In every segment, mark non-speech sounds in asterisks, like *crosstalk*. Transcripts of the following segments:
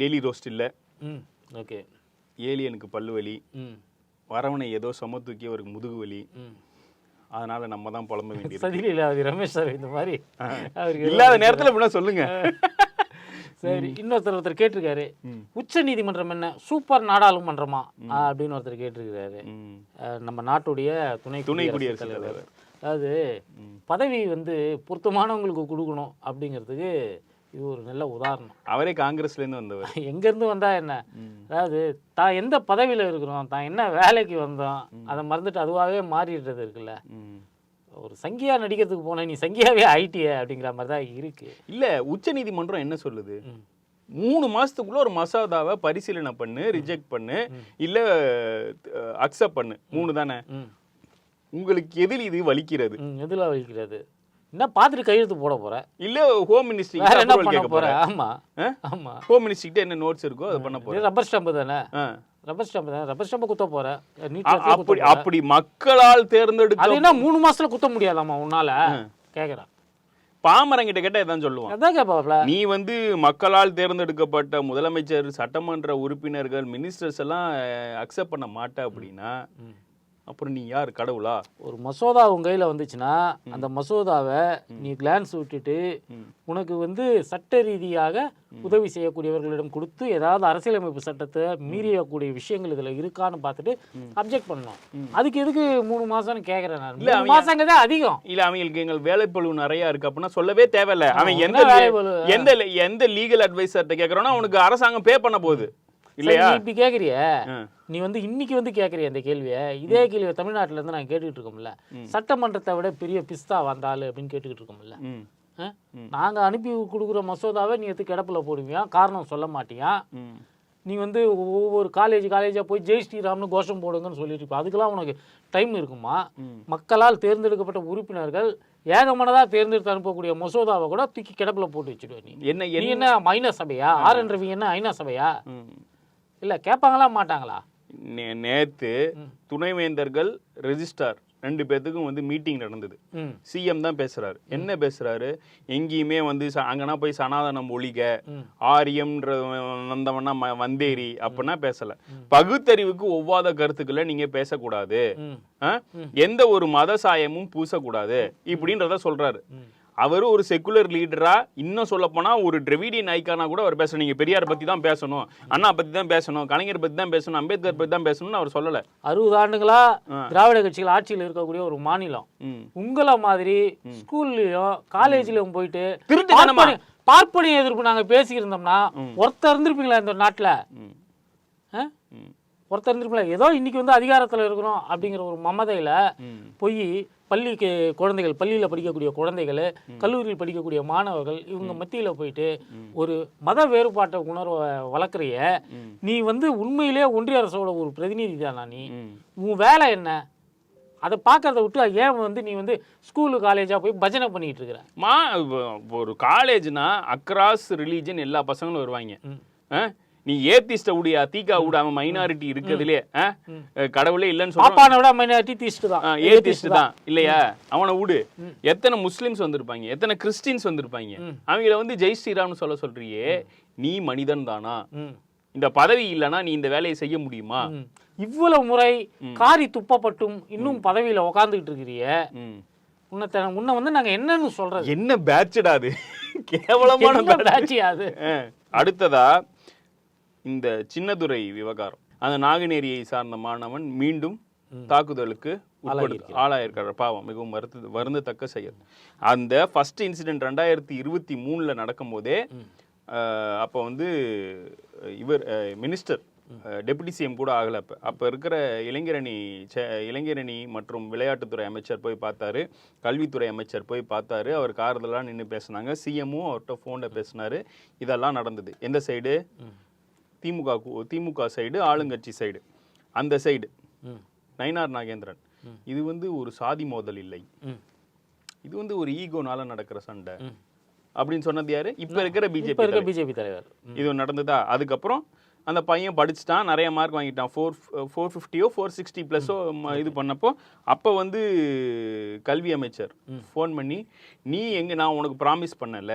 Daily roast இல்லை. ம் okay. ஏலியனுக்கு பல்லு வலி. ம். வரவனை ஏதோ சும தூக்கி அவருக்கு முதுகு வலி. அதனால நம்ம தான் புலம்ப *laughs* வேண்டியது ரமேஷ் சார் இந்த மாதிரி அவருக்கு இல்லாத நேரத்துல இப்படின்னா சொல்லுங்க. *laughs* சரி இன்னொருத்தர் ஒருத்தர் கேட்டிருக்காரு. உச்ச நீதிமன்றம் என்ன? சூப்பர் நாடாளுமன்றமா? அப்படின்னு ஒருத்தர் கேட்டிருக்கிறாரு. நம்ம நாட்டுடைய துணை துணை குடியரசுத் தலைவர். அதாவது பதவி வந்து பொருத்தமானவங்களுக்கு கொடுக்கணும் அப்படிங்கிறதுக்கு இது ஒரு நல்ல உதாரணம். அவரே காங்கிரஸ்ல இருந்து வந்தவர். *laughs* எங்கேருந்து வந்தா என்ன? அதாவது தான் எந்த பதவியில் இருக்கிறோம் தான் என்ன வேலைக்கு வந்தோம் அதை மறந்துட்டு அதுவாகவே மாறிடுறது இருக்குல்ல. ஒரு சங்கியா நடிக்கிறதுக்கு போன நீ சங்கியாவே ஆயிட்டிய அப்படிங்கிற மாதிரி தான் இருக்கு. இல்ல உச்ச நீதிமன்றம் என்ன சொல்லுது. மூணு மாசத்துக்குள்ள ஒரு மசோதாவை பரிசீலனை பண்ணு ரிஜெக்ட் பண்ணு இல்ல அக்செப்ட் பண்ணு. மூணு தானே? உங்களுக்கு எதில் இது வலிக்கிறது? எதில் வலிக்கிறது? என்ன பார்த்துட்டு கையெழுத்து போட போற? இல்ல ஹோம் மினிஸ்ட்ரி வேற என்ன பண்ண போற? போறேன். ஆமா ஹோம் மினிஸ்ட்ரிக்கிட்ட என்ன நோட்ஸ் இருக்கோ அதை பண்ண போறேன். இது ரப்பர் ஸ்டாம்பு தானே. ரப்பர் ஸ்டாம்பு தானே? ரப்பர் ஸ்டாம்பை குத்த அ- அப்படி அப்படி மக்களால் தேர்ந்தெடுக்க அது என்ன மூணு மாசத்துல குத்த முடியாதாம்மா உன்னால? கேக்குறேன் பாமரங்கிட்ட கேட்டா இதான் சொல்லுவான். அதான் கேட்பாப்ல நீ வந்து மக்களால் தேர்ந்தெடுக்கப்பட்ட முதலமைச்சர் சட்டமன்ற உறுப்பினர்கள் மினிஸ்டர்ஸ் எல்லாம் அக்செப்ட் பண்ண மாட்ட அப்படின்னா அப்புறம் நீ யார் கடவுளா? ஒரு மசோதா உன் கையில் வந்துச்சுன்னா அந்த மசோதாவை நீ கிளான்ஸ் விட்டுட்டு உனக்கு வந்து சட்ட ரீதியாக உதவி செய்யக்கூடியவர்களிடம் கொடுத்து ஏதாவது அரசியலமைப்பு சட்டத்தை மீறியக்கூடிய விஷயங்கள் இதில் இருக்கான்னு பார்த்துட்டு அப்ஜெக்ட் பண்ணணும். அதுக்கு எதுக்கு மூணு மாசம்னு கேட்குறேன் நான்? மூணு அவங்க- மாசங்கிறதே அதிகம். இல்ல அவங்களுக்கு எங்கள் வேலைப்பளு நிறைய இருக்கு அப்படின்னா சொல்லவே தேவையில்ல. அவன் எந்த? எந்த எந்த லீகல் அட்வைசர்ட்ட கேக்குறானோ அவனுக்கு அரசாங்கம் பே பண்ண போகுது. இல்லையா? இப்படி கேட்குறிய. நீ வந்து இன்னைக்கு வந்து கேட்குறிய இந்த கேள்வியை? இதே கேள்வியை தமிழ்நாட்டுல இருந்து நான் கேட்டுக்கிட்டு இருக்கோம்ல. சட்டமன்றத்தை விட பெரிய பிஸ்தா வந்தாள் அப்படின்னு கேட்டுக்கிட்டு இருக்கோம்ல? நாங்க அனுப்பி கொடுக்குற மசோதாவை நீ எடுத்து கிடப்பில் போடுவியா? காரணம் சொல்ல மாட்டியா? நீ வந்து ஒவ்வொரு காலேஜ் காலேஜாக போய் ஜெய் ஸ்ரீராம்னு கோஷம் போடுங்கன்னு சொல்லிட்டு இருப்ப. அதுக்கெல்லாம் உனக்கு டைம் இருக்குமா? மக்களால் தேர்ந்தெடுக்கப்பட்ட உறுப்பினர்கள் ஏகமனதாக தேர்ந்தெடுத்து அனுப்பக்கூடிய மசோதாவை கூட தூக்கி கிடப்பில் போட்டு வச்சுடுவ நீ. என்ன என்ன? மைனா சபையா? ஆர் என் ரவி என்ன ஐநா சபையா. இல்லை கேட்பாங்களா மாட்டாங்களா? நே- நேத்து துணைவேந்தர்கள் ரெஜிஸ்டார் ரெண்டு பேர்த்துக்கும் வந்து மீட்டிங் நடந்தது. சிஎம் தான் பேசுறாரு. என்ன பேசுறாரு? எங்கேயுமே வந்து அங்கனா போய் சனாதனம் ஒழிக. ஆரியம்ன்ற வந்தவனா ம- வந்தேரி அப்படின்னா பேசல. பகுத்தறிவுக்கு ஒவ்வாத கருத்துக்களை நீங்க பேசக்கூடாது? எந்த ஒரு மத சாயமும் பூசக்கூடாது. இப்படின்றத சொல்றாரு. அவர் ஒரு செக்குலர் லீடரா இன்னும் சொல்ல போனா ஒரு டிரெவிடியன் ஐக்கானா கூட அவர் பேசணும். நீங்க பெரியார் பத்தி தான் பேசணும் அண்ணா பத்தி தான் பேசணும் கலைஞர் பத்தி தான் பேசணும் அம்பேத்கர் பத்தி தான் பேசணும்னு அவர் சொல்லல. அறுபது ஆண்டுகளா திராவிட கட்சிகள் ஆட்சியில் இருக்கக்கூடிய ஒரு மாநிலம். உங்களை மாதிரி ஸ்கூல்லையும் காலேஜ்லயும் போயிட்டு? பார்ப்பனி- பார்ப்பனிய எதிர்ப்பு நாங்க பேசிக்கிருந்தோம்னா ஒருத்தர் இருந்திருப்பீங்களா இந்த நாட்டுல. ஒருத்தர் இருந்திருப்பீங்களா ஏதோ இன்னைக்கு வந்து அதிகாரத்துல இருக்கிறோம் அப்படிங்கிற ஒரு மமதையில. போய் பள்ளிக்கு குழந்தைகள் பள்ளியில படிக்கக்கூடிய குழந்தைகள் கல்லூரியில் படிக்கக்கூடிய மாணவர்கள் இவங்க மத்தியில போயிட்டு ஒரு மத வேறுபாட்டை உணர்வை வளர்க்குறிய நீ வந்து உண்மையிலே ஒன்றிய அரசோட ஒரு பிரதிநிதி தானா நீ. உன் வேலை என்ன? அதை பார்க்கறத விட்டு ஏன் வந்து நீ வந்து ஸ்கூலு காலேஜாக போய் பஜனை பண்ணிட்டு இருக்கிற? மா ஒரு காலேஜ்னா அக்ராஸ் ரிலீஜன் எல்லா பசங்களும் வருவாங்க? நீ ஏத்திஸ்ட உடியா உட அவன் மைனாரிட்டி இருக்கிறதுலே? கடவுளே இல்லைன்னு சொல்றான் விட மைனாரிட்டி தீஸ்ட் தான். ஏத்திஸ்ட் தான். இல்லையா? அவனை விடு எத்தனை முஸ்லிம்ஸ் வந்திருப்பாங்க? எத்தனை கிறிஸ்டின்ஸ் வந்திருப்பாங்க? அவங்கள வந்து ஜெய் ஸ்ரீராம்னு சொல்ல சொல்றியே. நீ மனிதன் தானா. இந்த பதவி இல்லைன்னா நீ இந்த வேலையை செய்ய முடியுமா. இவ்வளவு முறை காரி துப்பப்பட்டும் இன்னும் பதவியில உக்காந்துக்கிட்டு இருக்கிறிய. உன்னை உன்னை வந்து நாங்க என்னன்னு சொல்றது? என்ன பேட்சடா அது? கேவலமான. பேட்சியா அது. அடுத்ததா இந்த சின்னதுரை விவகாரம். அந்த நாங்குநேரியை சார்ந்த மாணவன் மீண்டும் தாக்குதலுக்கு ஆளாயிருக்காரு பாவம் மிகவும் வருத்த வருந்தத்தக்க செயல். அந்த ஃபர்ஸ்ட் இன்சிடென்ட் ரெண்டாயிரத்தி இருபத்தி மூணுல நடக்கும்போதே அப்போ வந்து இவர் மினிஸ்டர் டெபுட்டி சிஎம் கூட ஆகல அப்போ. அப்போ இருக்கிற இளைஞரணி சே- இளைஞரணி மற்றும் விளையாட்டுத்துறை அமைச்சர் போய் பார்த்தாரு. கல்வித்துறை அமைச்சர் போய் பார்த்தாரு. அவர் காரதெல்லாம் நின்று பேசுனாங்க. சிஎம்மும் அவர்கிட்ட ஃபோனில் பேசினாரு. இதெல்லாம் நடந்தது. எந்த சைடு திமுக திமுக சைடு ஆளுங்கட்சி சைடு அந்த சைடு. நயினார் நாகேந்திரன். இது வந்து ஒரு சாதி மோதல் இல்லை. இது வந்து ஒரு ஈகோனால நடக்கிற சண்டை. அப்படின்னு சொன்னது யாரு? இப்ப இருக்கிற பிஜேபி இருக்க பிஜேபி தலைவர். இது நடந்ததா? அதுக்கப்புறம் அந்த பையன் படிச்சுட்டான் நிறைய மார்க் வாங்கிட்டான். ஃபோர் ஃபோர் ஃபிஃப்டியோ ஃபோர் சிக்ஸ்டி ப்ளஸோ இது பண்ணப்போ அப்போ வந்து கல்வி அமைச்சர் ஃபோன் பண்ணி நீ எங்க நான் உனக்கு ப்ராமிஸ் பண்ணல.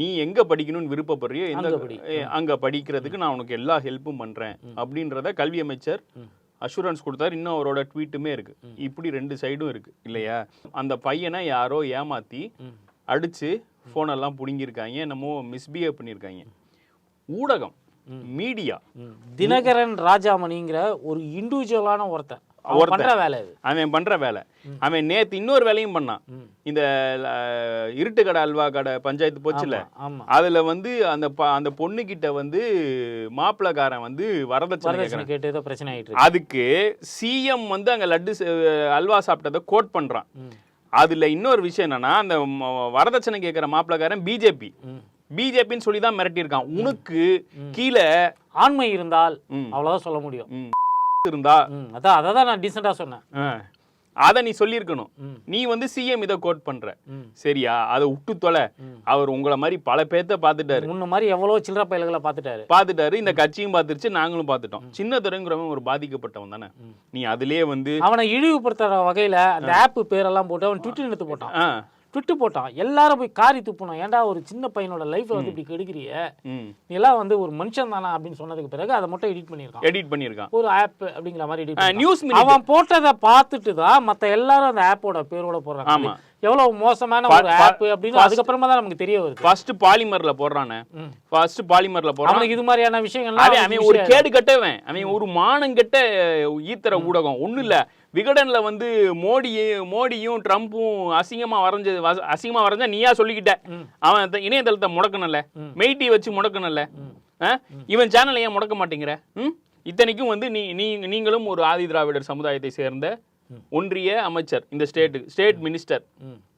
நீ எங்க படிக்கணும்னு விருப்பப்படுறியோ எந்த அங்க படிக்கிறதுக்கு நான் உனக்கு எல்லா ஹெல்ப்பும் பண்றேன் அப்படின்றத கல்வி அமைச்சர் அஷூரன்ஸ் கொடுத்தாரு. இன்னும் அவரோட ட்வீட்டுமே இருக்கு. இப்படி ரெண்டு சைடும் இருக்கு. இல்லையா? அந்த பையனை யாரோ ஏமாத்தி அடிச்சு போனெல்லாம் புடுங்கியிருக்காங்க. என்னமோ மிஸ்பிஹேவ் பண்ணியிருக்காங்க. ஊடகம் மீடியா. தினகரன் ராஜாமணிங்கிற ஒரு இண்டிவிஜுவலான ஒருத்தன். ஒருத்தன். வேலை அவன் பண்ற வேலை. அவன் நேத்து இன்னொரு வேலையும் பண்ணான். இந்த இருட்டு கடை அல்வா கடை பஞ்சாயத்து போச்சுல. அதுல வந்து அந்த அந்த பொண்ணு கிட்ட வந்து மாப்பிளக்காரன் வந்து வரதட்சணை கேட்டு ஏதோ பிரச்சனை ஆயிட்டு அதுக்கு சிஎம் வந்து அங்க லட்டு அல்வா சாப்பிட்டதை கோட் பண்றான். அதுல இன்னொரு விஷயம் என்னன்னா அந்த வரதட்சணை கேட்கிற மாப்பிளக்காரன் பிஜேபி. பிஜேபின்னு சொல்லி தான் மிரட்டியிருக்கான் உனக்கு கீழே ஆண்மை இருந்தால். அவ்வளவுதான் சொல்ல முடியும். இருந்தா அதான் அதை தான் நான் டீசெண்டா சொன்னேன். அத நீ சொல்லியிருக்கணும். நீ வந்து சிஎம் இதை கோட் பண்ற. சரியா? அதை விட்டு தொலை. அவர் உங்களை மாதிரி பல பேர்த்த பார்த்துட்டாரு. முன்ன மாதிரி எவ்வளவு சில்லற பயல்களை பார்த்துட்டாரு. பார்த்துட்டாரு இந்த கட்சியும் பார்த்துருச்சு நாங்களும் பார்த்துட்டோம். சின்ன துறைங்கிறவன் ஒரு பாதிக்கப்பட்டவன் தானே. நீ அதுலயே வந்து அவனை இழிவுபடுத்துற வகையில அந்த ஆப் பேரெல்லாம் போட்டு அவன் ட்விட்டர் எடுத்து போட்டான். ட்விட்டு போட்டான். எல்லாரும் போய் காரி துப்பணும் ஏன்டா ஒரு சின்ன பையனோட லைஃப்பை வந்து இப்படி கெடுக்கிறிய நீ எல்லாம் வந்து ஒரு மனுஷன் தானா அப்படின்னு சொன்னதுக்கு பிறகு அதை மட்டும் எடிட் பண்ணியிருக்கான். எடிட் பண்ணியிருக்கான். ஒரு ஆப் அப்படிங்கிற மாதிரி எடிட் நியூஸ் அவன் போட்டதை பார்த்துட்டு தான் மத்த எல்லாரும் அந்த ஆப்போட பேரோட போடுறாங்க. ஆமா. எவ்வளவு மோசமான ஒரு ஆப் அப்படின்னு அதுக்கப்புறமா தான் நமக்கு தெரிய வருது. ஃபர்ஸ்ட் பாலிமர்ல போடுறானே. ஃபர்ஸ்ட் பாலிமர்ல போடுறான். அவனுக்கு இது மாதிரியான விஷயங்கள்லாம் அவன் ஒரு கேடு கட்டவன். அவன் ஒரு மானம் கெட்ட ஈத்தர ஊடகம். ஒண்ணும் இல்ல. விகடன்ல வந்து மோடியும் மோடியும் ட்ரம்ப்பும் அசிங்கமா வரைஞ்ச வச- அசிங்கமா வரைஞ்சா நீயா சொல்லிக்கிட்ட. அவன் இணையதளத்தை முடக்கணும்ல. ம். மெய்டி வச்சு முடக்கணும்ல? இவன் சேனலை ஏன் முடக்க மாட்டேங்கிற? ம்? இத்தனைக்கும் வந்து நீ நீ நீங்களும் ஒரு ஆதி திராவிடர் சமுதாயத்தை சேர்ந்த ஒன்றிய அமைச்சர் இந்த ஸ்டேட் ஸ்டேட் மினிஸ்டர்.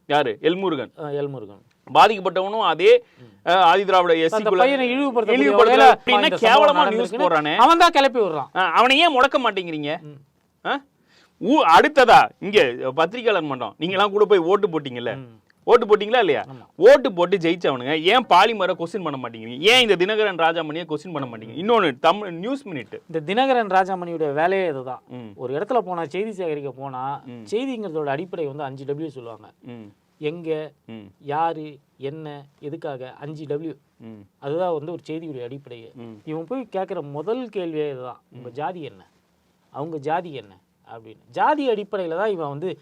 யாரு? எல்முருகன் எல்முருகன் பாதிக்கப்பட்டவனும் அதே ஆதி திராவிட இழிவுபடுத்தல கேவலமா நியூஸ் போடுறானே. அவன் தான் கிளப்பி விடுறான். அவனை ஏன் முடக்க மாட்டேங்கிறீங்க? ஊ அடுத்ததா இங்க பத்திரிகையாளர் மன்றம். நீங்களாம் கூட போய் ஓட்டு போட்டீங்கல்ல? ஓட்டு போட்டீங்களா இல்லையா? ஓட்டு போட்டு ஜெயிச்சவனுங்க ஏன் பாலிமரை கொஸ்டின் பண்ண மாட்டேங்கிறீங்க ஏன் இந்த தினகரன் ராஜாமணியை கொஸ்டின் பண்ண மாட்டீங்க? இன்னொன்னு தமிழ் நியூஸ் மினிட் இந்த தினகரன் ராஜாமணியோட வேலையே இதுதான். ஒரு இடத்துல போனா செய்தி சேகரிக்க போனா செய்திங்கிறதோட அடிப்படை வந்து அஞ்சு டபிள்யூ சொல்லுவாங்க. எங்க யாரு என்ன எதுக்காக அஞ்சு டபிள்யூ அதுதான் வந்து ஒரு செய்தியுடைய அடிப்படையே. இவன் போய் கேட்குற முதல் கேள்வியே இதுதான். உங்க ஜாதி என்ன? அவங்க ஜாதி என்ன? அப்படின்னு. ஜாதி அடிப்படையில தான் இவன் வந்து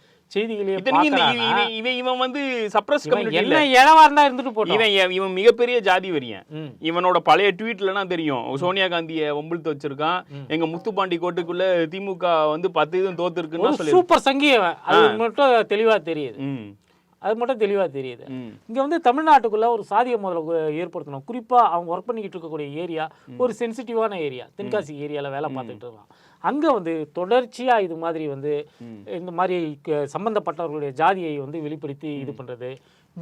பார்க்கறானா. இவன் இவன் வந்து சப்ரஸ் என்ன இளவா இருந்தா இருந்துட்டு போட்டோம். இவன் இவன் மிகப்பெரிய ஜாதி வரியன். இவனோட பழைய ட்வீட்லனா தெரியும். சோனியா காந்திய வம்பிழுத்து வச்சிருக்கான். எங்க முத்துப்பாண்டி கோட்டுக்குள்ள திமுக வந்து பத்து இதுவும் தோத்துருக்குன்னு சொல்லி சூப்பர் சங்கியவன். அது மட்டும் தெளிவா தெரியுது. அது மட்டும் தெளிவா தெரியுது. இங்க வந்து தமிழ்நாட்டுக்குள்ள ஒரு சாதிய முதல்ல கு- ஏற்படுத்தணும். குறிப்பா அவங்க ஒர்க் பண்ணிக்கிட்டு இருக்கக்கூடிய ஏரியா ஒரு சென்சிட்டிவான ஏரியா தென்காசி ஏரியால வேலை பார்த்துக்கிட்டு இருக்கான். அங்க வந்து தொடர்ச்சியா இது மாதிரி வந்து இந்த மாதிரி சம்பந்தப்பட்டவர்களுடைய ஜாதியை வந்து வெளிப்படுத்தி இது பண்றது.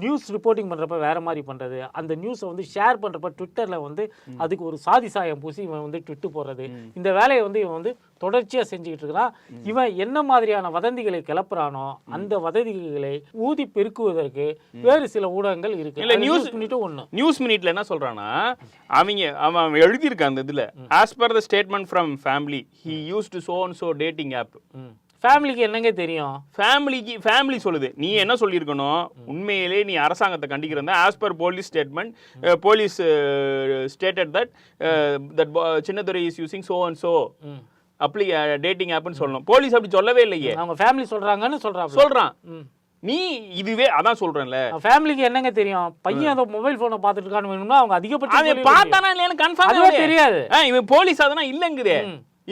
நியூஸ் ரிப்போர்ட்டிங் பண்றப்ப வேற மாதிரி பண்றது. அந்த நியூஸை வந்து ஷேர் பண்றப்ப ட்விட்டர்ல வந்து அதுக்கு ஒரு சாதி சாயம் பூசி இவன் வந்து ட்விட்டு போடுறது. இந்த வேலையை வந்து இவன் வந்து தொடர்ச்சியா செஞ்சுக்கிட்டு இருக்கிறான். இவன் என்ன மாதிரியான வதந்திகளை கிளப்புறானோ அந்த வதந்திகளை ஊதி பெருக்குவதற்கு வேறு சில ஊடகங்கள் இருக்கு. இல்ல, use பண்ணிட்டு ஒண்ணு. நியூஸ் மினிட்ல என்ன சொல்றானா அவங்க அவன் அவன் எழுதியிருக்கான் அந்த இதுல. As per the statement from family he use to so and so dating app ஃபேமிலிக்கு என்னங்க தெரியும்? ஃபேமிலிக்கு ஃபேமிலி சொல்லுது. நீ என்ன சொல்லியிருக்கணும் உண்மையிலே நீ அரசாங்கத்தை கண்டிக்கிறதா? As per police statement police stated that that Chinnadurai is using so and so hmm. Apply dating ஆப்னு சொல்லணும். போலீஸ் அப்படி சொல்லவே இல்லையே. அவங்க ஃபேமிலி சொல்றாங்கன்னு சொல்றாங்க சொல்றான். ம். நீ இதுவே அதான் சொல்றேன்ல. ஃபேமிலிக்கு என்னங்க தெரியும்? பையன் அந்த மொபைல் போனை பார்த்துட்டு இருக்கான்னு வேணும்னா அவங்க முடியும். பார்த்தானா இல்லையான்னு கன்ஃபார்ம் தெரியாது. இவன் போலீஸ் அதெல்லாம் இல்லங்குதே.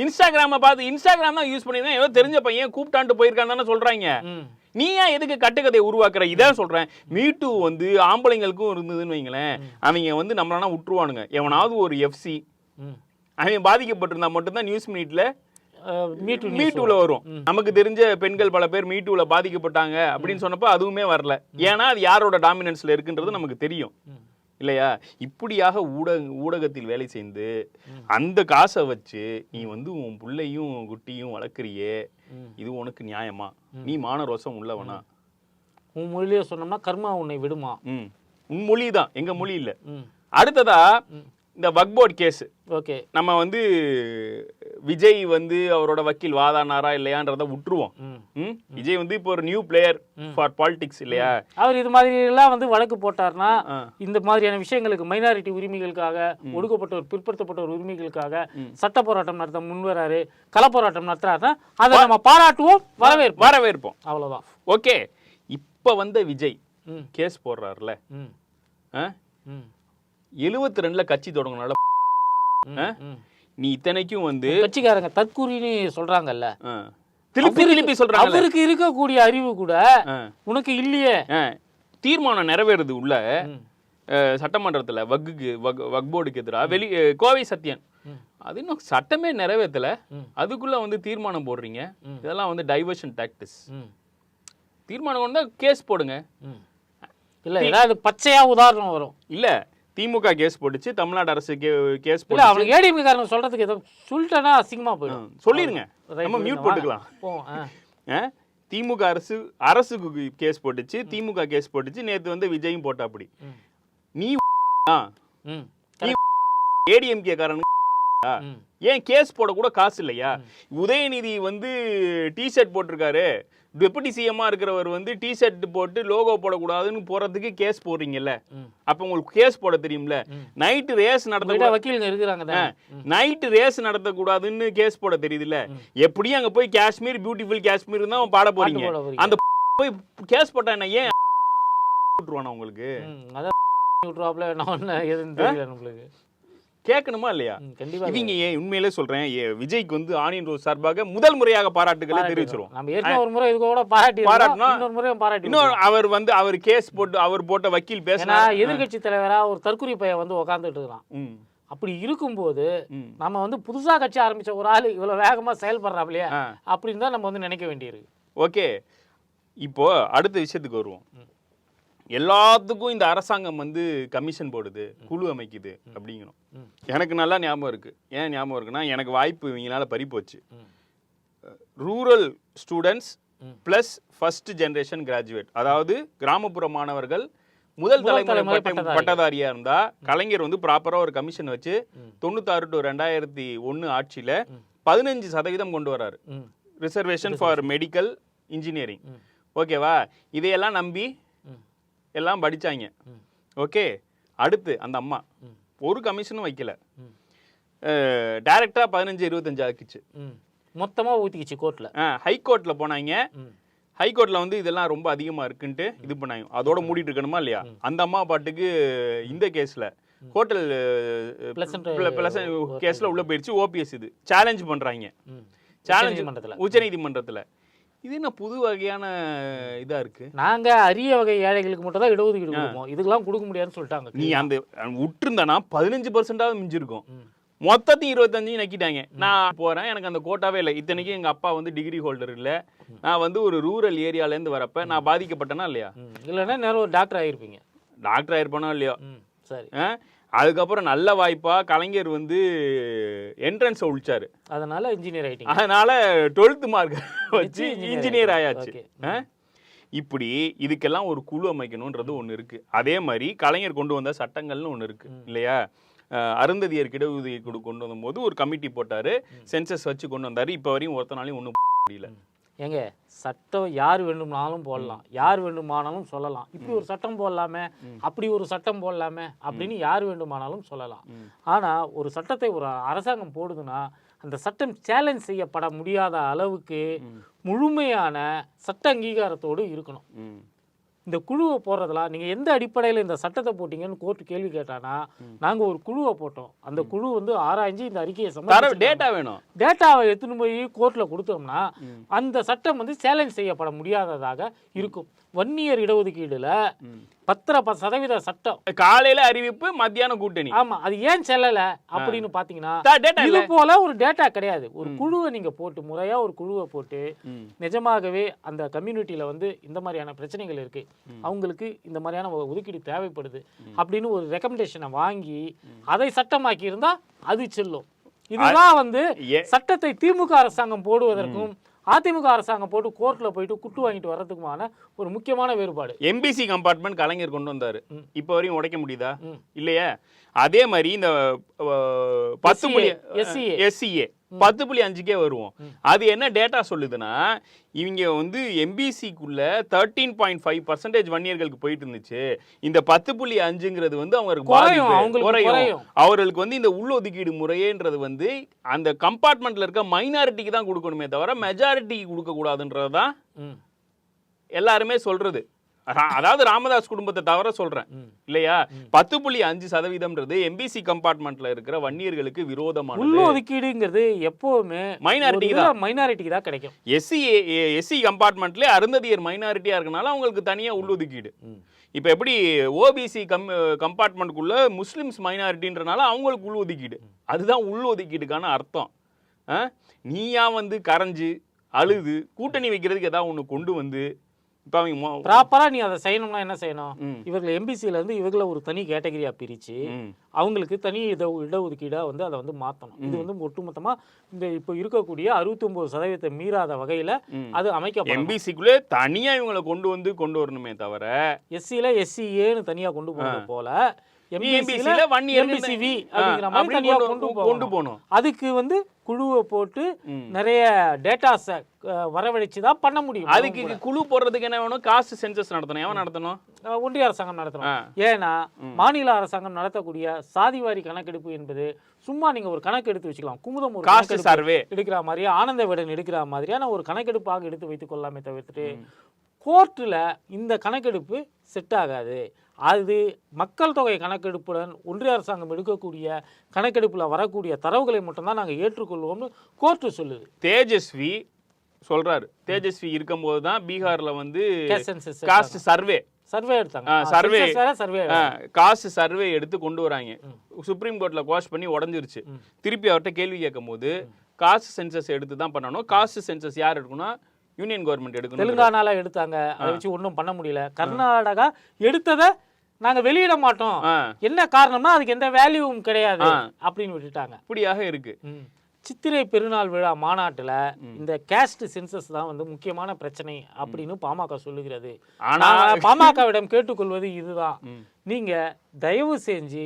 இன்ஸ்டாகிராம பார்த்து இன்ஸ்டாகிராம் தான் யூஸ் பண்ணிருந்தா ஏதோ தெரிஞ்ச பையன் கூப்பிட்டான்ட்டு போயிருக்கான்னு சொல்றாங்க. நீ ஏன் எதுக்கு கட்டுக்கதையை உருவாக்குற? இதான் சொல்றேன். மீட்டு வந்து ஆம்பளைங்களுக்கும் இருந்ததுன்னு வைங்களேன். அவங்க வந்து நம்மளானா விட்டுருவானுங்க எவனாவது ஒரு எஃப்சி. அவன் பாதிக்கப்பட்டிருந்தா மட்டும்தான் நியூஸ் news மீட்டூல வரும். நமக்கு தெரிஞ்ச பெண்கள் பல பேர் மீட்டூல பாதிக்கப்பட்டாங்க அப்படின்னு சொன்னப்போ அதுவுமே வரல. ஏன்னா அது யாரோட டாமினன்ஸ்ல இருக்குன்றது நமக்கு தெரியும். இல்லையா? இப்படியாக ஊடக ஊடகத்தில் வேலை செய்து அந்த காசை வச்சு நீ வந்து உன் புள்ளையும் குட்டியும் வளர்க்குறியே. இது உனக்கு நியாயமா? நீ மான ரோசம் உள்ளவனா உன் மொழியிலே சொன்னோம்னா கர்மா உன்னை விடுமா? உன் மொழி தான். எங்க மொழி இல்ல. அடுத்ததா இந்த வக்போர்ட் கேஸ். ஓகே. நம்ம வந்து விஜய் வந்து அவரோட வக்கீல் வாதானாரா இல்லையான்றத விட்டுருவோம்? விஜய் வந்து இப்போ ஒரு நியூ பிளேயர் ஃபார் பாலிடிக்ஸ் இல்லையா? அவர் இது மாதிரி எல்லாம் வந்து வழக்கு போட்டார்னா. இந்த மாதிரியான விஷயங்களுக்கு மைனாரிட்டி உரிமைகளுக்காக ஒடுக்கப்பட்டோர் பிற்படுத்தப்பட்டோர் உரிமைகளுக்காக சட்ட போராட்டம் நடத்த முன்வராரு கள போராட்டம் நடத்துறாருன்னா அதை நம்ம பாராட்டுவோம் வரவேற்போம். வரவேற்போம். அவ்வளவுதான். ஓகே. இப்போ வந்த விஜய் ம். கேஸ் போடுறாருல. எழுவத்தி ரெண்டுல கட்சி தொடங்கினால. நீ இத்தனைக்கும் வந்து கட்சிக்காரங்க தற்கூறின்னு சொல்றாங்கல்ல. திருப்பி திருப்பி சொல்றாங்கல்ல. அவருக்கு இருக்கக்கூடிய அறிவு கூட உனக்கு இல்லையே. தீர்மானம் நிறைவேறுது உள்ள. சட்டமன்றத்துல வக்குக்கு வக் வக்போர்டுக்கு எதிராக வெளி கோவை சத்யன். அது இன்னும் சட்டமே நிறைவேற்றல. அதுக்குள்ள வந்து தீர்மானம் போடுறீங்க. இதெல்லாம் வந்து டைவர்ஷன் டாக்டிஸ் தீர்மானம் கொண்டா கேஸ் போடுங்க. இல்ல ஏதாவது பச்சையா உதாரணம் வரும். இல்ல. திமுக கேஸ் போட்டுச்சு தமிழ்நாடு அரசு கேஸ் இல்ல போட்டு அவனுக்கு ஏடிஎம்கே காரங்க சொல்றதுக்கு ஏதோ சொல்லிட்டேன்னா அசிங்கமா போயிடும். சொல்லிருங்க. நம்ம மியூட். போட்டுக்கலாம்? திமுக அரசு அரசுக்கு கேஸ் போட்டுச்சு திமுக கேஸ் போட்டுச்சு நேத்து வந்து விஜயும் போட்டா அப்படி. நீ *laughs* ஏடிஎம்கே காரன் ம் *laughs* ஏன் கேஸ் போட கூட காசு இல்லையா? உதயநிதி வந்து டிஷர்ட் போட்டிருக்காரு. டெபுட்டி சிஎம்மா இருக்கிறவர் வந்து டிஷர்ட் போட்டு லோகோ போடக்கூடாதுன்னு போறதுக்கு கேஸ் போடுறீங்கல்ல. அப்ப உங்களுக்கு கேஸ் போட தெரியும்ல. நைட்டு ரேஸ் நடத்த வக்கீலுங்க இருக்கிறாங்க நைட்டு ரேஸ் நடத்தக்கூடாதுன்னு கேஸ் போட தெரியுதுல்ல? எப்படியும் அங்க போய் காஷ்மீர் பியூட்டிஃபுல் காஷ்மீர் தான் பாட போறீங்க. போட போறீங்க. அந்த *laughs* போய் கேஸ் போட்டா என்ன ஏன் *laughs* விட்டுருவானா உங்களுக்கு? அதான் என்ன ஒண்ணு எதுன்னு தெரியல நம்மளுக்கு கேட்கணுமா இல்லையா? கண்டிப்பா இவங்க ஏன் உண்மையிலே சொல்றேன் விஜய்க்கு வந்து ஆனியன் ரோஸ் சார்பாக முதல் முறையாக பாராட்டுகளை தெரிவிச்சிருவோம். நம்ம ஏற்கனவே ஒரு முறை இதுக்கு கூட பாராட்டி பாராட்டினா. இன்னொரு முறையும் பாராட்டி இன்னும் அவர் வந்து அவர் கேஸ் போட்டு அவர் போட்ட வக்கீல் பேசினா எதிர்க்கட்சி தலைவரா ஒரு தற்குறி பையன் வந்து உக்காந்துட்டு இருக்கிறான். அப்படி இருக்கும்போது. நம்ம வந்து புதுசா கட்சி ஆரம்பிச்ச ஒரு ஆள் இவ்வளவு வேகமா செயல்படுறாப்லையா. அப்படின்னு தான் நம்ம வந்து நினைக்க வேண்டியிருக்கு. ஓகே. இப்போ அடுத்த விஷயத்துக்கு வருவோம். எல்லாத்துக்கும் இந்த அரசாங்கம் வந்து கமிஷன் போடுது குழு அமைக்குது அப்படிங்கணும் ம். எனக்கு நல்லா ஞாபகம் இருக்கு ஏன் ஞாபகம் இருக்குன்னா எனக்கு வாய்ப்பு இவங்களால பறி போச்சு ம். Rural students. Plus first generation graduate அதாவது கிராமப்புற மாணவர்கள் முதல் தலைமுறை தலைமுறை பட்ட- பட்டதாரி. பட்டதாரியா இருந்தா கலைஞர் வந்து ப்ராப்பரா ஒரு கமிஷன் வச்சு. தொண்ணூத்தாறு டு ரெண்டாயிரத்தி ஒன்று ஆட்சியில. பதினஞ்சு சதவீதம் கொண்டு வராரு ரிசர்வேஷன் ஃபார் மெடிக்கல் இன்ஜினியரிங். ஓகேவா இதையெல்லாம் நம்பி எல்லாம் படிச்சாங்க. ம். ஓகே அடுத்து அந்த அம்மா. ஒரு கமிஷனும் வைக்கல. ம். டைரக்டா பதினஞ்சு இருபத்தஞ்சு ஆக்குச்சு. ம். மொத்தமா ஊத்திக்கிச்சு கோர்ட்ல. ஹைகோர்ட்ல போனாங்க. ம். ஹைகோர்ட்ல வந்து இதெல்லாம் ரொம்ப அதிகமா இருக்குன்ட்டு இது பண்ணாங்க. அதோட மூடிட்டு இருக்கணுமா இல்லையா? அந்த அம்மா பாட்டுக்கு இந்த கேஸ்ல ஹோட்டல் கேஸ்ல உள்ள போயிடுச்சு ஓபிஎஸ் இது. சேலஞ்ச் பண்றாங்க. ம். சேலஞ்ச் உச்சநீதிமன்றத்துல. இது என்ன புது வகையான இதா இருக்கு? நாங்க அரிய வகை ஏழைகளுக்கு மட்டும் தான் இடஒதுக்கீடு கொடுப்போம். இதுக்கெல்லாம் கொடுக்க முடியாதுன்னு சொல்லிட்டாங்க. நீ அந்த விட்டுருந்தானா பதினஞ்சு பர்சன்டாவது மிஞ்சிருக்கும். மொத்தத்தையும் இருபத்தஞ்சு நக்கிட்டாங்க நான் போறேன். எனக்கு அந்த கோட்டாவே இல்லை. இத்தனைக்கும் எங்க அப்பா வந்து டிகிரி ஹோல்டர் இல்ல. நான் வந்து ஒரு ரூரல் ஏரியால இருந்து வரப்ப நான் பாதிக்கப்பட்டேனா இல்லையா? இல்லைன்னா நேரம் ஒரு டாக்டர் ஆகிருப்பீங்க டாக்டர் ஆயிருப்பானோ இல்லையோ? சரி? அதுக்கப்புறம் நல்ல வாய்ப்பா கலைஞர் வந்து என்ட்ரன்ஸ் ஒழிச்சாரு. அதனால இன்ஜினியர் ஆயிட்டீங்க. அதனால டுவெல்த் மார்க் *laughs* வச்சு இன்ஜினியர் ஆயாச்சு? இப்படி இதுக்கெல்லாம் ஒரு குழு அமைக்கணுன்றது ஒன்று இருக்கு. அதே மாதிரி கலைஞர் கொண்டு வந்த சட்டங்கள்னு ஒன்று இருக்கு. இல்லையா? அஹ் அருந்ததியர் இடஒதுக்கீடு கொண்டு வந்தபோது ஒரு கமிட்டி போட்டாரு. சென்சஸ் வச்சு கொண்டு வந்தாரு. இப்போ வரையும் ஒருத்தனாலையும் ஒன்றும் முடியல. ஏங்க சட்டம் யார் வேண்டுமானாலும் போடலாம். யார் வேண்டுமானாலும் சொல்லலாம். இப்படி ஒரு சட்டம் போடலாமே அப்படி ஒரு சட்டம் போடலாமே அப்படின்னு யார் வேண்டுமானாலும் சொல்லலாம். ஆனா ஒரு சட்டத்தை ஒரு அரசாங்கம் போடுதுன்னா அந்த சட்டம் சேலஞ்ச் செய்யப்பட முடியாத அளவுக்கு முழுமையான சட்ட அங்கீகாரத்தோடு இருக்கணும். இந்த குழுவை போடுறதுலாம் நீங்க எந்த அடிப்படையில் இந்த சட்டத்தை போட்டீங்கன்னு கோர்ட் கேள்வி கேட்டானா நாங்க ஒரு குழுவை போட்டோம். அந்த குழு வந்து ஆராய்ஞ்சு இந்த அறிக்கையை சமர்ப்பிச்சிருக்காங்க. டேட்டா வேணும். டேட்டாவை எடுத்துன்னு போய் கோர்ட்டில் கொடுத்தோம்னா அந்த சட்டம் வந்து சேலஞ்ச் செய்யப்பட முடியாததாக இருக்கும். வன்னியர் இடஒதுக்கீடுல பத்தரை சதவீத சட்டம். காலையில அறிவிப்பு மத்தியானம் கூட்டணி. ஆமா அது ஏன் செல்லல அப்படின்னு பாத்தீங்கன்னா இது போல ஒரு டேட்டா கிடையாது. ஒரு குழுவை நீங்க போட்டு முறையா ஒரு குழுவை போட்டு. நிஜமாகவே அந்த கம்யூனிட்டியில வந்து இந்த மாதிரியான பிரச்சனைகள் இருக்கு. அவங்களுக்கு இந்த மாதிரியான ஒதுக்கீடு தேவைப்படுது அப்படின்னு ஒரு ரெக்கமெண்டேஷனை வாங்கி அதை சட்டமாக்கி இருந்தா அது செல்லும். இதுதான் வந்து சட்டத்தை திமுக அரசாங்கம் போடுவதற்கும் அதிமுக அரசாங்கம் போட்டு கோர்ட்டில் போயிட்டு குட்டு வாங்கிட்டு வர்றதுக்குமான ஒரு முக்கியமான வேறுபாடு எம்பிசி கம்பார்ட்மெண்ட் கலைஞர் கொண்டு வந்தாரு. இப்போ வரையும் உடைக்க முடியுதா. இல்லையா அதே மாதிரி இந்த பத்து SCA. எஸ்சிஏ பத்து புள்ளி அஞ்சுக்கே வருவோம். அது என்ன டேட்டா சொல்லுதுன்னா இவங்க வந்து எம்பிசிக்குள்ள தேர்ட்டீன் பாயிண்ட் ஃபைவ் பர்சன்டேஜ் வன்னியர்களுக்கு போயிட்டு இருந்துச்சு இந்த பத்து புள்ளி அஞ்சுங்கிறது வந்து அவங்களுக்கு குறையும். அவர்களுக்கு வந்து இந்த உள்ளொதுக்கீடு முறையேன்றது வந்து அந்த கம்பார்ட்மெண்ட்ல இருக்க மைனாரிட்டிக்கு தான் கொடுக்கணுமே தவிர மெஜாரிட்டிக்கு கொடுக்க கூடாதுன்றது தான் ம். எல்லாருமே சொல்றது. அதாவது ராமதாஸ் குடும்பத்தை தவிர சொல்றேன். இல்லையா? பத்து புள்ளி அஞ்சு சதவீதம்ன்றது எம்பிசி கம்பார்ட்மெண்ட்ல இருக்கிற வன்னியர்களுக்கு விரோதமானது. உள்ஒதுக்கீடுங்கிறது எப்பவுமே மைனாரிட்டிக்கு தான். மைனாரிட்டிக்கு தான் கிடைக்கும். எஸ்சி எஸ்சி கம்பார்ட்மெண்ட்ல அருந்ததியர் மைனாரிட்டியா இருக்கனால அவங்களுக்கு தனியா உள்ளொதுக்கீடு. இப்போ எப்படி ஓபிசி கம் கம்பார்ட்மெண்ட்டுக்குள்ள முஸ்லிம்ஸ் மைனாரிட்டின்றனால அவங்களுக்கு உள்ஒதுக்கீடு அதுதான் உள்ஒதுக்கீடுக்கான அர்த்தம்? நீயா வந்து கரைஞ்சு அழுது கூட்டணி வைக்கிறதுக்கு ஏதாவது ஒன்று கொண்டு வந்து இப்போ அவங்க மொ- ப்ராப்பரா நீ அதை செய்யணும்னா என்ன செய்யணும். இவர்கள் எம்பிசில இருந்து இவர்களை ஒரு தனி கேட்டகரியா பிரிச்சு ம். அவங்களுக்கு தனி இட இடஒதுக்கீடா வந்து அதை வந்து மாற்றணும் இது வந்து ஒட்டுமொத்தமா இந்த இப்போ இருக்கக்கூடிய 69% சதவீதத்தை மீறாத வகையில. அது அமைக்கப்படும் எம்பிசிக்குள்ளே தனியா இவங்களை கொண்டு வந்து கொண்டு வரணுமே தவிர எஸ்சியில் எஸ்சிஏன்னு தனியா கொண்டு போறது போல MBC எம்பிசியில் ல one year எம்பிசிவி கொண்டு- போகணும். அதுக்கு வந்து குழுவை போட்டு. நிறைய டேட்டாஸை வரவழைச்சு தான் பண்ண முடியும். அதுக்கு குழு போடுறதுக்கு என்ன வேணும்? காஸ்ட் சென்சஸ் நடத்தணும். எவன் நடத்தணும்? ஒன்றிய அரசாங்கம் நடத்தணும். ஏன்னா மாநில அரசாங்கம் நடத்தக்கூடிய சாதிவாரி கணக்கெடுப்பு என்பது சும்மா நீங்க ஒரு கணக்கு எடுத்து வச்சுக்கலாம். குமுதம் ஒரு காஸ்ட் சர்வே எடுக்கிற மாதிரி ஆனந்த விடன் எடுக்கிற மாதிரியான ஒரு கணக்கெடுப்பாக எடுத்து வைத்துக் கொள்ளாமே தவிர்த்துட்டு கோர்ட்டில் இந்த கணக்கெடுப்பு செட் ஆகாது. அது மக்கள் தொகை கணக்கெடுப்புடன் ஒன்றிய அரசாங்கம் எடுக்கக்கூடிய கணக்கெடுப்பில் வரக்கூடிய தரவுகளை மட்டும்தான் நாங்கள் ஏற்றுக்கொள்வோம்னு கோர்ட்டு சொல்லுது. தேஜஸ்வி சொல்றாரு. தேஜஸ்வி இருக்கும்போது தான் பீகார்ல வந்து காஸ்ட் சர்வே சர்வே எடுத்தாங்க. survey. சர்வே காஸ்ட் சர்வே எடுத்து கொண்டு வராங்க. சுப்ரீம் கோர்ட்ல குவாஷ் பண்ணி உடஞ்சிருச்சு. திருப்பி அவர்கிட்ட கேள்வி கேட்கும்போது காஸ்ட் சென்சஸ் எடுத்து தான் பண்ணணும். காஸ்ட் சென்சஸ் யார் எடுக்கணும் யூனியன் கவர்மெண்ட் எடுக்கணும் தெலுங்கானால எடுத்தாங்க. அதை வச்சு ஒன்றும் பண்ண முடியல. கர்நாடகா எடுத்ததை நாங்க வெளியிட மாட்டோம். என்ன காரணம்னா அதுக்கு எந்த வேல்யூவும் கிடையாது. அப்படின்னு விட்டுட்டாங்க. இப்படியாக இருக்கு. சித்திரை பெருநாள் விழா மாநாட்டுல இந்த கேஸ்ட் சென்சஸ் தான் வந்து முக்கியமான பிரச்சனை அப்படின்னு பாமக சொல்லுகிறது. ஆனா நாங்க பாமகவிடம் கேட்டுக்கொள்வது இதுதான். நீங்க தயவு செஞ்சு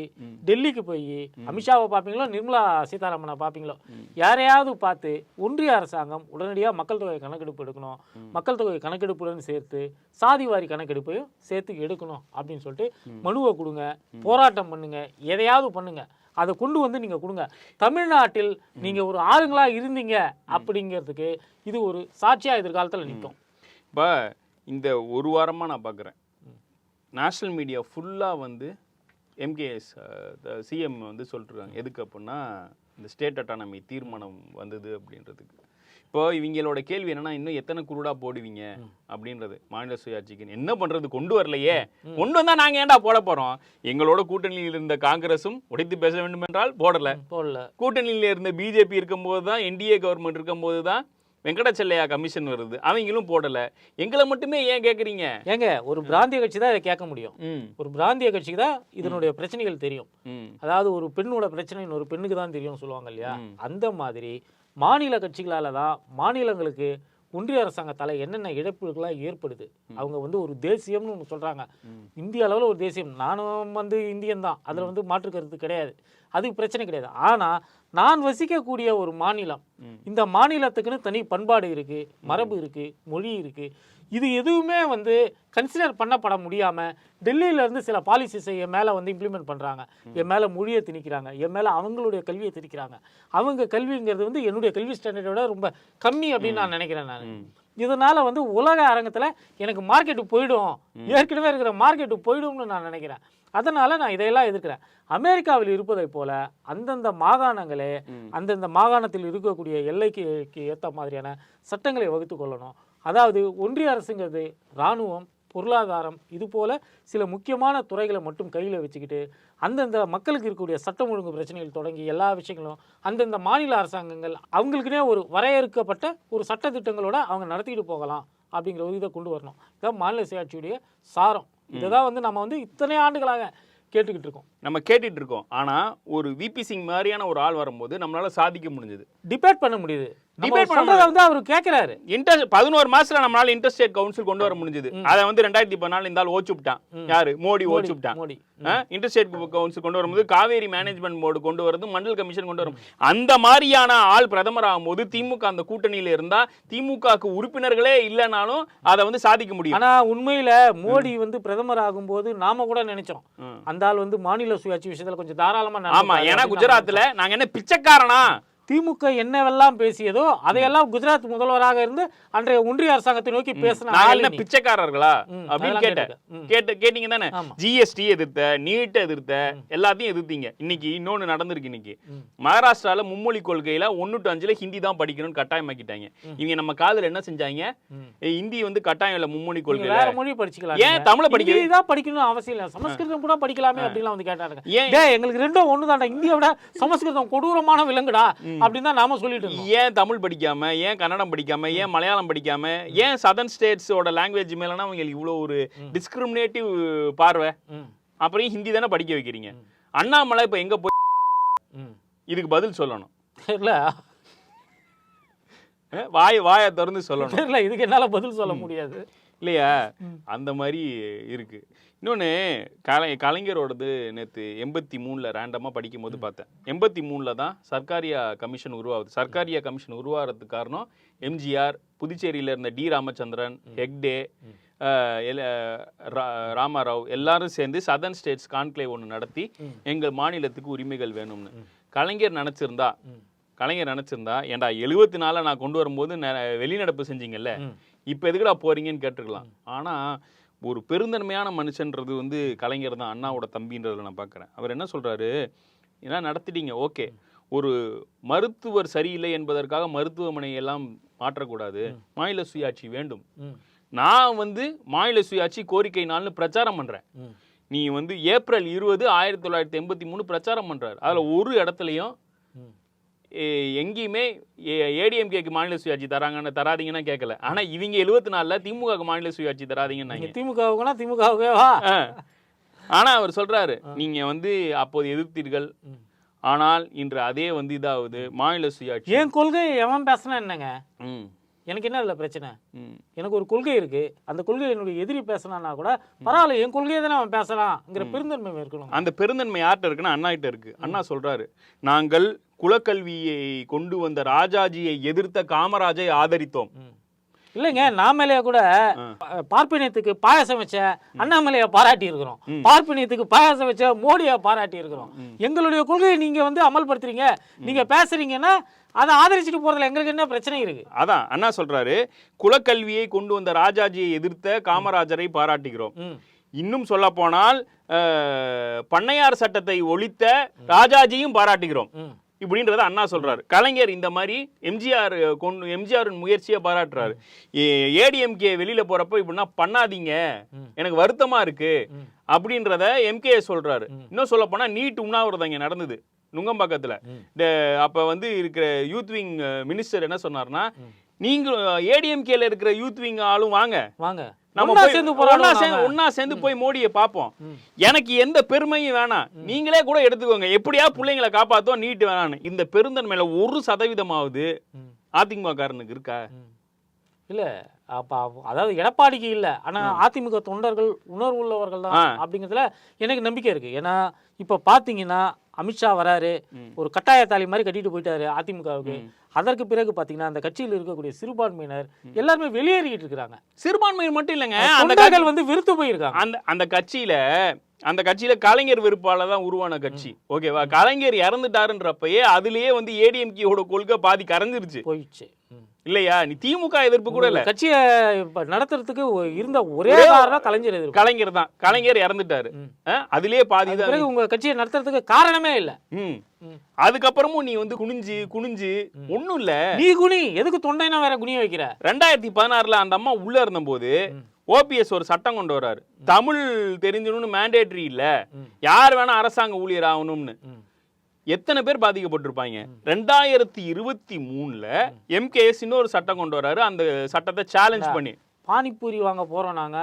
டெல்லிக்கு போய் அமித்ஷாவை பார்ப்பீங்களோ நிர்மலா சீதாராமனை பார்ப்பீங்களோ யாரையாவது பார்த்து ஒன்றிய அரசாங்கம் உடனடியாக மக்கள் தொகை கணக்கெடுப்பு எடுக்கணும். மக்கள் தொகை கணக்கெடுப்புடன் சேர்த்து சாதிவாரி கணக்கெடுப்பையும் சேர்த்து எடுக்கணும் அப்படின்னு சொல்லிட்டு மனுவை கொடுங்க போராட்டம் பண்ணுங்க எதையாவது பண்ணுங்க. அதை கொண்டு வந்து நீங்க கொடுங்க. தமிழ்நாட்டில் நீங்க ஒரு ஆளுங்களா இருந்தீங்க அப்படிங்கிறதுக்கு இது ஒரு சாட்சியா எதிர்காலத்துல நிற்கும் இப்போ இந்த ஒரு வாரமா நான் பார்க்குறேன் நேஷ்னல் மீடியா ஃபுல்லாக வந்து எம்கேஎஸ் சிஎம் வந்து சொல்லிட்டுருக்காங்க எதுக்கு அப்படின்னா இந்த ஸ்டேட் அட்டானமி தீர்மானம் வந்தது அப்படின்றதுக்கு. இப்போ இவங்களோட கேள்வி என்னன்னா இன்னும் எத்தனை குருடா போடுவீங்க? அப்படின்றது. மாநில சுயாட்சிக்கு என்ன பண்றது? கொண்டு வரலையே. கொண்டு வந்தா நாங்க ஏன்டா போட போறோம்? எங்களோட கூட்டணியில் இருந்த காங்கிரஸும் உடைத்து பேச வேண்டும் என்றால் போடல போடல. கூட்டணியில் இருந்த பிஜேபி இருக்கும்போது தான் என்டிஏ கவர்மெண்ட் இருக்கும்போது தான் வெங்கடாச்சல்லையா கமிஷன் வருது. அவங்களும் போடல. எங்களை மட்டுமே ஏன் கேக்குறீங்க? ஏங்க ஒரு பிராந்திய கட்சி தான் இதை கேட்க முடியும். ஒரு பிராந்திய கட்சிக்கு தான் இதனுடைய பிரச்சனைகள் தெரியும். அதாவது ஒரு பெண்ணோட பிரச்சனை இன்னொரு பெண்ணுக்கு தான் தெரியும் சொல்லுவாங்க இல்லையா? அந்த மாதிரி மாநில கட்சிகளால தான் மாநிலங்களுக்கு ஒன்றிய அரசாங்கத்தால என்னென்ன இழப்புகள்லாம் ஏற்படுது? அவங்க வந்து ஒரு தேசியம்னு ஒன்று சொல்றாங்க. இந்திய அளவில் ஒரு தேசியம். நானும் வந்து இந்தியன் தான் அதில் வந்து மாற்று கருத்து கிடையாது. அதுக்கு பிரச்சனை கிடையாது. ஆனா நான் வசிக்கக்கூடிய ஒரு மாநிலம் இந்த மாநிலத்துக்குன்னு தனி பண்பாடு இருக்கு மரபு இருக்கு மொழி இருக்கு. இது எதுவுமே வந்து கன்சிடர் பண்ணப்பட முடியாம டெல்லியில இருந்து சில பாலிசிஸை என் மேல வந்து இம்ப்ளிமெண்ட் பண்றாங்க. என் மேல மொழியை திணிக்கிறாங்க என் மேல அவங்களுடைய கல்வியை திணிக்கிறாங்க. அவங்க கல்விங்கிறது வந்து என்னுடைய கல்வி ஸ்டாண்டர்டோட ரொம்ப கம்மி அப்படின்னு நான் நினைக்கிறேன் நான். இதனால வந்து உலக அரங்கத்துல எனக்கு மார்க்கெட்டு போயிடும். ஏற்கனவே இருக்கிற மார்க்கெட்டு போயிடும்னு நான் நினைக்கிறேன். அதனால நான் இதையெல்லாம் எதிர்க்கிறேன். அமெரிக்காவில் இருப்பதை போல அந்தந்த மாகாணங்களே அந்தந்த மாகாணத்தில் இருக்கக்கூடிய எல்லைக்கு ஏற்ற மாதிரியான சட்டங்களை வகுத்து கொள்ளணும். அதாவது ஒன்றிய அரசுங்கிறது இராணுவம் பொருளாதாரம் இது போல சில முக்கியமான துறைகளை மட்டும் கையில் வச்சுக்கிட்டு அந்தந்த மக்களுக்கு இருக்கக்கூடிய சட்டம் ஒழுங்கு பிரச்சனைகள் தொடங்கி எல்லா விஷயங்களும் அந்தந்த மாநில அரசாங்கங்கள் அவங்களுக்குனே ஒரு வரையறுக்கப்பட்ட ஒரு சட்ட திட்டங்களோட அவங்க நடத்திக்கிட்டு போகலாம் அப்படிங்கிற ஒரு இதை கொண்டு வரணும். இதான் மாநில சுயாட்சியுடைய சாரம். இதை தான் வந்து நம்ம வந்து இத்தனை ஆண்டுகளாக கேட்டுக்கிட்டு இருக்கோம். நம்ம கேட்டுட்டு இருக்கோம். ஆனா ஒரு விபி சிங் மாதிரியான ஒரு ஆள் வரும்போது நம்மளால சாதிக்க முடிஞ்சது. டிபேட் பண்ண முடியுது. டிபேட் பண்ண பண்றத வந்து அவர் கேக்குறாரு. இன்டர் பதினோரு மாசத்துல நம்மளால இன்டர்ஸ்டேட் கவுன்சில் கொண்டு வர முடிஞ்சது. அதை வந்து ரெண்டாயிரத்தி பதினாலு இந்த ஆள் ஓச்சு விட்டான் யாரு? மோடி ஓச்சு விட்டான் மோடி. இன்டர்ஸ்டேட் கவுன்சில் கொண்டு வரும்போது காவேரி மேனேஜ்மெண்ட் போர்டு கொண்டு வரது மண்டல் கமிஷன் கொண்டு வரும். அந்த மாதிரியான ஆள் பிரதமர் ஆகும்போது திமுக அந்த கூட்டணியில இருந்தா திமுகக்கு உறுப்பினர்களே இல்லைனாலும் அதை வந்து சாதிக்க முடியும். ஆனா உண்மையில மோடி வந்து பிரதமர் ஆகும்போது நாம கூட நினைச்சோம். அந்த ஆள் வந்து மாநில சுயாட்சி விஷயத்துல கொஞ்சம் தாராளமா ஆமா ஏன்னா குஜராத்ல நாங்க என்ன பிச்சைக்காரனா? திமுக என்னவெல்லாம் பேசியதோ அதையெல்லாம் குஜராத் முதல்வராக இருந்து அன்றைய ஒன்றிய அரசாங்கத்தை நோக்கி பேசின. பிச்சைக்காரர்களா? அப்படின்னு கேட்டேன். கேட்ட கேட்டீங்க தானே. ஜிஎஸ்டி எதிர்த்த நீட் எதிர்த்த எல்லாத்தையும் எதிர்த்தீங்க. இன்னைக்கு இன்னொன்னு நடந்திருக்கு இன்னைக்கு. மகாராஷ்டிரால மும்மொழி கொள்கையில ஒன்னு டு அஞ்சுல ஹிந்தி தான் படிக்கணும்னு கட்டாயமாக்கிட்டாங்க. இவங்க நம்ம காதுல என்ன செஞ்சாங்க? ஹிந்தி வந்து கட்டாயம் இல்ல மும்மொழி கொள்கையில. வேற மொழி படிச்சுக்கலாம். ஏன். தமிழை படிக்க ஹிந்தி தான் படிக்கணும் அவசியம் இல்லை. சமஸ்கிருதம் கூட படிக்கலாமே அப்படின்லாம் வந்து கேட்டாருங்க ஏன்? எங்களுக்கு ரெண்டும் ஒண்ணுதான்டா இந்தியை விட சமஸ்கிருதம் கொடூரமான விலங்குடா. அப்படின்னு தான் நாம சொல்லிட்டு ஏன் தமிழ் படிக்காம ஏன் கன்னடம் படிக்காம ஏன் மலையாளம் படிக்காம ஏன் சதர்ன் ஸ்டேட்ஸோட லாங்குவேஜ் மேலனா அவங்களுக்கு இவ்வளோ ஒரு டிஸ்கிரிமினேட்டிவ் பார்வை? அப்புறம் ஹிந்தி தானே படிக்க வைக்கிறீங்க. அண்ணாமலை இப்ப எங்க போய். இதுக்கு பதில் சொல்லணும். அஹ் வாய் வாயை திறந்து சொல்லணும். தெரியல இதுக்கு என்னால பதில் சொல்ல முடியாது. இல்லையா? அந்த மாதிரி இருக்கு. இன்னொன்று கலை கலைஞரோடது நேற்று எண்பத்தி மூணில் ரேண்டமாக படிக்கும் போது பார்த்தேன். எண்பத்தி மூணில் தான் சர்க்காரியா கமிஷன் உருவாகுது. சர்க்காரியா கமிஷன் உருவாகிறதுக்கு காரணம் எம்ஜிஆர் புதுச்சேரியில் இருந்த டி ராமச்சந்திரன் ஹெக்டே ராமாராவ் எல்லாரும் சேர்ந்து சதர்ன் ஸ்டேட்ஸ் கான்க்ளேவ் ஒன்று நடத்தி எங்கள் மாநிலத்துக்கு உரிமைகள் வேணும்னு. கலைஞர் நினச்சிருந்தா கலைஞர் நினச்சிருந்தா ஏன்டா எழுபத்தி நாலில் நான் கொண்டு வரும்போது நெ- வெளிநடப்பு செஞ்சீங்கல்ல? இப்போ எதுக்குடா போறீங்கன்னு கேட்டிருக்கலாம். ஆனா ஒரு பெருந்தன்மையான மனுஷன்றது வந்து கலைஞர் தான் அண்ணாவோட தம்பின்றதுல நான் பார்க்குறேன் அவர் என்ன சொல்றாரு? ஏன்னா நடத்திட்டீங்க ஓகே. ஒரு மருத்துவர் சரியில்லை என்பதற்காக மருத்துவமனை எல்லாம் மாற்றக்கூடாது. மாநில சுயாட்சி வேண்டும். நான் வந்து மாநில சுயாட்சி கோரிக்கை நாள்னு பிரச்சாரம் பண்றேன். ம், நீ வந்து ஏப்ரல் இருபது ஆயிரத்தி தொள்ளாயிரத்தி எண்பத்தி மூணு பிரச்சாரம் பண்றாரு. அதுல ஒரு இடத்துலையும் எங்கேயுமே ஏடிஎம்கேக்கு மாநில சுயாட்சி தராங்கன்னு தராதீங்கன்னா கேட்கல ஆனா இவங்க எழுபத்தி நாலுல திமுக மாநில சுயாட்சி தராதீங்கன்னாங்க. திமுகவுக்குனா திமுகவுக்கே வா. ஆ. ஆனா அவர் சொல்றாரு நீங்க வந்து அப்போது எதிர்த்தீர்கள். ஆனால் இன்று அதே வந்து இதாகுது மாநில சுயாட்சி. என் கொள்கை எவன் பேசினா என்னங்க? எனக்கு என்ன இல்லை பிரச்சனை? எனக்கு ஒரு கொள்கை இருக்கு. அந்த கொள்கை என்னுடைய எதிரி பேசினான்னா கூட பரவாயில்ல என் கொள்கையை தானே அவன் பேசலாம்ங்கிற பெருந்தன்மை இருக்கணும். அந்த பெருந்தன்மை யார்கிட்ட இருக்குன்னா அண்ணா கிட்ட இருக்கு அண்ணா சொல்றாரு நாங்கள் குலக்கல்வியை கொண்டு வந்த ராஜாஜியை எதிர்த்த காமராஜை ஆதரித்தோம். இல்லைங்க நாமளே கூட பார்ப்பனியத்துக்கு பாயாசம் வச்ச அண்ணாமலையை பாராட்டி இருக்கிறோம். பார்ப்பனியத்துக்கு பாயாசம் வச்ச மோடியை பாராட்டி இருக்கிறோம். எங்களுடைய கொள்கையை நீங்க வந்து அமல்படுத்துறீங்க. நீங்க பேசுறீங்கன்னா அதை ஆதரிச்சுட்டு போறதுல எங்களுக்கு என்ன பிரச்சனை இருக்கு? அதான் அண்ணா சொல்றாரு குலக்கல்வியை கொண்டு வந்த ராஜாஜியை எதிர்த்த காமராஜரை பாராட்டுகிறோம். இன்னும் சொல்ல போனால் பண்ணையார் சட்டத்தை ஒழித்த ராஜாஜியும் பாராட்டுகிறோம். இப்படின்றத அண்ணா சொல்றாரு. கலைஞர் இந்த மாதிரி எம்ஜிஆர் கொண்டு எம்ஜிஆரின் முயற்சியை பாராட்டுறாரு. ஏடிஎம்கே வெளியில போறப்ப இப்படின்னா பண்ணாதீங்க. எனக்கு வருத்தமா இருக்கு. அப்படின்றத எம்கே சொல்றாரு. இன்னும் சொல்ல போனா நீட் உண்ணாவிரதம் இங்க நடந்தது. நுங்கம்பாக்கத்துல. இந்த அப்ப வந்து இருக்கிற யூத் விங் மினிஸ்டர் என்ன சொன்னார்னா நீங்க ஏடிஎம்கேல இருக்கிற யூத் விங் ஆளும் வாங்க. வாங்க. நம்ம சேர்ந்து சேர்ந்து போய் மோடியை பார்ப்போம். எனக்கு எந்த பெருமையும் வேணாம். நீங்களே கூட எடுத்துக்கோங்க. எப்படியா பிள்ளைங்களை காப்பாத்துவோம் நீட் வேணான்னு இந்த பெருந்தன்மையில ஒரு சதவீதமாவது ம். அதிமுக காரனுக்கு இருக்கா இல்ல அப்ப அதாவது எடப்பாடிக்கு இல்ல. ஆனா அதிமுக தொண்டர்கள் உணர்வு உள்ளவர்கள் தான். அப்படிங்கிறதுல எனக்கு நம்பிக்கை இருக்கு. ஏன்னா இப்ப பாத்தீங்கன்னா அமித்ஷா வராரு. ஒரு கட்டாய தாலி மாதிரி கட்டிட்டு போயிட்டாரு அதிமுகவுக்கு. அதற்கு பிறகு பாத்தீங்கன்னா அந்த கட்சியில் இருக்கக்கூடிய சிறுபான்மையினர் எல்லாருமே வெளியேறிக்கிட்டு இருக்கிறாங்க. சிறுபான்மையர் மட்டும் இல்லைங்க அந்த தொண்டர்கள் வந்து விருத்து போயிருக்காங்க. அந்த அந்த கட்சியில அந்த கட்சியில கலைஞர் விருப்பால தான் உருவான கட்சி. ஓகேவா? கலைஞர் இறந்துட்டாருன்றப்பயே அதுலயே வந்து ஏடிஎம்கேயோட கொள்கை பாதி கரைஞ்சிருச்சு. போயிடுச்சு. இல்லையா? நீ திமுக எதிர்ப்பு கூட இல்ல. கட்சியை நடத்துறதுக்கு இருந்த ஒரே காரணம் கலைஞர் எதிர்ப்பு. கலைஞர் தான். கலைஞர் இறந்துட்டாரு. அதுலயே பாதி தான் உங்க கட்சியை நடத்துறதுக்கு காரணமே இல்ல. அதுக்கப்புறமும் நீ வந்து குனிஞ்சு குனிஞ்சு ஒண்ணும் இல்ல. நீ குனி. எதுக்கு தொண்டைனா வேற குனிய வைக்கிற? ரெண்டாயிரத்தி பதினாறுல அந்த அம்மா உள்ள இருந்தபோது ஓபிஎஸ் ஒரு சட்டம் கொண்டு வராரு. தமிழ் தெரிஞ்சணும்னு மேண்டேட்டரி இல்ல. யார் வேணா அரசாங்க ஊழியர் ஆகணும்னு. எத்தனை பேர் பாதிக்கப்பட்டிருப்பாங்க? ரெண்டாயிரத்தி இருபத்தி மூணுல எம்கேஎஸ் இன்னொரு சட்டம் கொண்டு வராரு. அந்த சட்டத்தை சேலஞ்ச் பண்ணி. பானிபூரி வாங்க போறோம் நாங்க.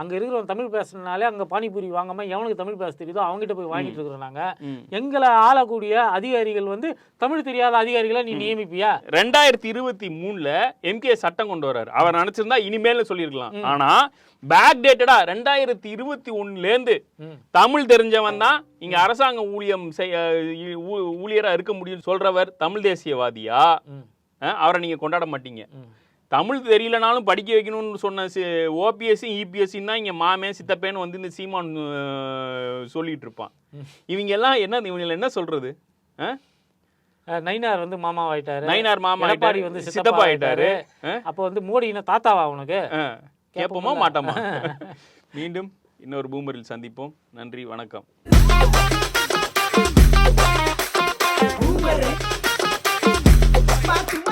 அங்க இருக்கிறவன் தமிழ் பேசுறதுனாலே அங்க பானிபூரி வாங்காம எவனுக்கு தமிழ் பேச தெரியுதோ அவங்ககிட்ட போய் வாங்கிட்டு இருக்கிறோம் நாங்க. ம். எங்களை ஆளக்கூடிய அதிகாரிகள் வந்து தமிழ் தெரியாத அதிகாரிகளை நீ நியமிப்பியா? ரெண்டாயிரத்தி இருபத்தி மூணுல எம்கே சட்டம் கொண்டு வர்றாரு அவர் நினைச்சிருந்தா இனிமேல் சொல்லியிருக்கலாம். ஆனா பேக் டேட்டடா ரெண்டாயிரத்தி இருபத்தி ஒண்ணுல இருந்து ம். தமிழ் தெரிஞ்சவன் தான் இங்க அரசாங்க ஊழியம் செய்ய ஊழியரா இருக்க முடியும்னு சொல்றவர் தமிழ் தேசியவாதியா? அவரை நீங்க கொண்டாட மாட்டீங்க. தமிழ் தெரியலனாலும் படிக்க வைக்கணும்னு சொன்ன ஓபிஎஸ்சி இபிஎஸ்சின்னா இங்க மாமே சித்தப்பேன்னு வந்து இந்த சீமான் அஹ், சொல்லிட்டு இருப்பான் இவங்க எல்லாம் என்ன இவங்க என்ன? அஹ் நயினார் வந்து மாமாவாயிட்டாரு. நயினார் மாமா எடப்பாடி ஆயிட்டாரு, வந்து சித்தப்பா ஆயிட்டாரு. ஆயிட்டாரு. அப்போ வந்து மோடி என்ன தாத்தாவா உனக்கு அஹ், கேட்போமா மாட்டோமா? *laughs* மீண்டும் இன்னொரு பூமரில் சந்திப்போம். நன்றி வணக்கம். Batu